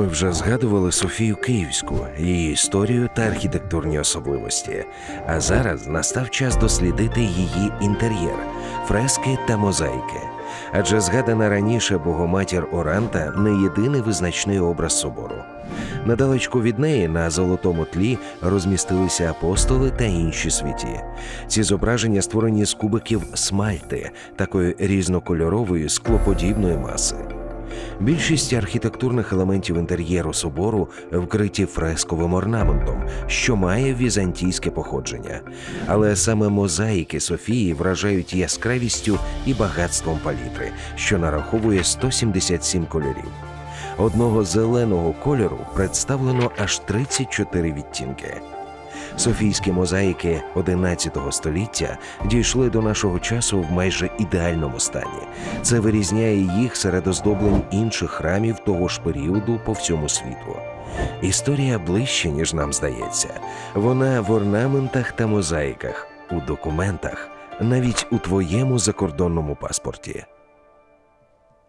Ми вже згадували Софію Київську, її історію та архітектурні особливості. А зараз настав час дослідити її інтер'єр, фрески та мозаїки. Адже згадана раніше Богоматір Оранта не єдиний визначний образ собору. Недалечко від неї на золотому тлі розмістилися апостоли та інші святі. Ці зображення створені з кубиків смальти, такої різнокольорової склоподібної маси. Більшість архітектурних елементів інтер'єру собору вкриті фресковим орнаментом, що має візантійське походження. Але саме мозаїки Софії вражають яскравістю і багатством палітри, що нараховує 177 кольорів. Одного зеленого кольору представлено аж 34 відтінки. Софійські мозаїки XI століття дійшли до нашого часу в майже ідеальному стані. Це вирізняє їх серед оздоблень інших храмів того ж періоду по всьому світу. Історія ближче, ніж нам здається. Вона в орнаментах та мозаїках, у документах, навіть у твоєму закордонному паспорті.